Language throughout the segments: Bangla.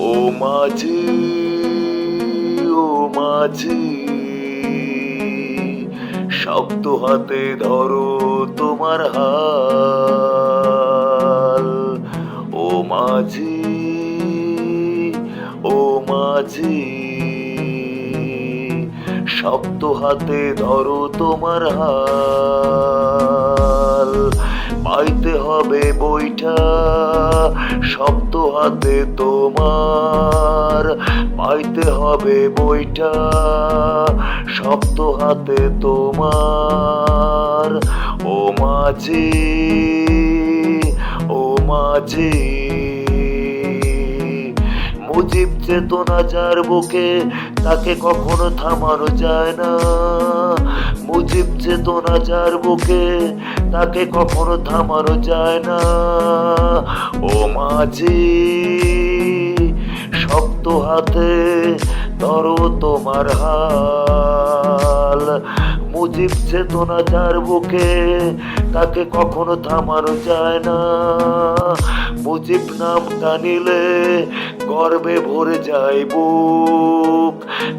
ও মাঝি ও মাঝি শক্ত হাতে ধরো তোমার হাল। ও মাঝি ও মাঝি শক্ত হাতে ধরো তোমার হাল। পাইতে হবে বইটা শব্দ হাতে তোমার। পাইতে হবে বইটা শব্দ হাতে তোমার। ও মাঝি ও মাঝি। মুজিব চেতনা যার বুকে তাকে কখনো থামানো যায় না। মুজিব চেতনা যার বুকে তাকে কখনো থামানো যায় না। ও মাঝি, শক্ত হাতে ধরো তোমার হাল মুজিব চেতনা যার বুকে, তাকে কখনো থামানো যায় না। মুজিব নাম টানিলে গর্বে ভরে যায় বুক।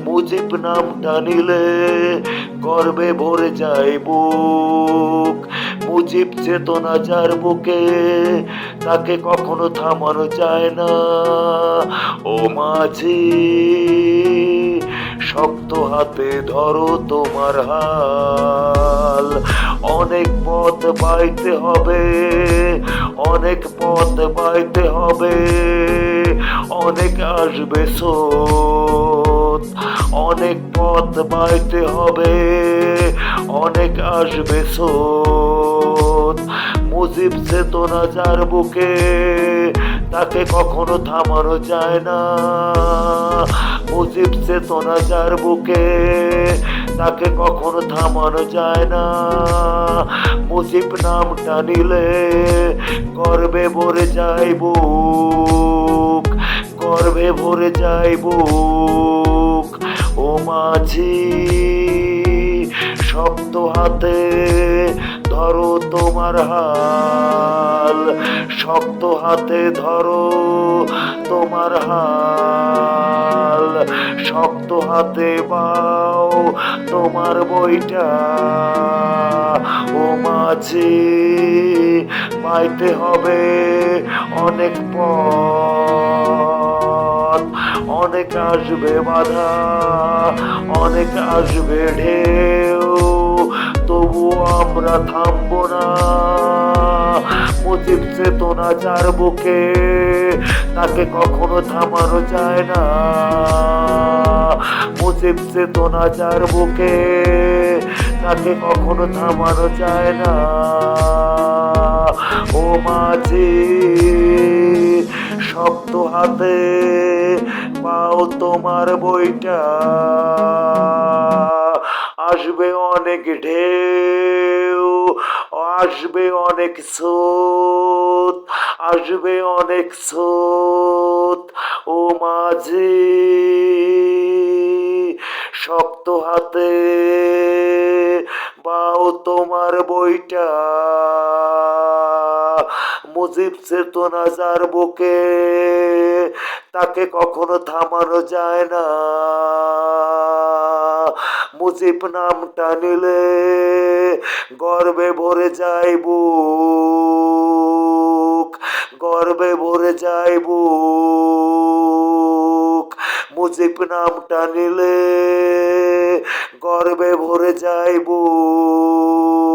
মুজিব নাম টানিলে গর্বে ভরে যায় বুক। মুজিব চেতনা যার বুকে, তাকে কখনো থামানো যায় না। ও মাঝি শক্ত হাতে ধরো তোমার হাল। অনেক পথ বাইতে হবে, অনেক পথ বাইতে হবে, অনেক আসবে স্রোত। অনেক পথ বাইতে হবে, অনেক আসবে স্রোত। মুজিব চেতনা যার বুকে তাকে কখনো থামানো যায় না। মুজিব চেতনা যার বুকে, তাকে কখনো থামানো যায় না। মুজিব নাম টানিলে গর্বে ভরে যায় বুক, গর্বে ভরে যায় বুক। ও মাঝি শব্দ হাতে ধরো তোমার হাল শক্ত হাতে ধরো তোমার হাল শক্ত হাতে পাও তোমার বইটা। ও মাঝি, পাইতে হবে অনেক পথ। অনেক আসবে বাধা, অনেক আসবে ঢেউ। তবু আমরা থামবো না। মুজিব চেতনা যার বুকে, তাকে কখনো থামানো যায় না। মুজিব চেতনা যার বুকে, তাকে কখনো থামানো যায় না। ও মাঝি শব্দ হাতে পাও তোমার বইটা। আসবে অনেক ঢেউ, আসবে অনেক স্রোত, আসবে অনেক স্রোত। ও মাঝি, শক্ত হাতে বাও তোমার বইটা। মুজিব চেতনা যার বুকে, তাকে কখনো থামানো যায় না। মুজিব নাম টানিলে গর্বে ভরে যায় বুক, গর্বে ভরে যায় বুক। মুজিব নাম টানিলে গর্বে ভরে যায় বুক।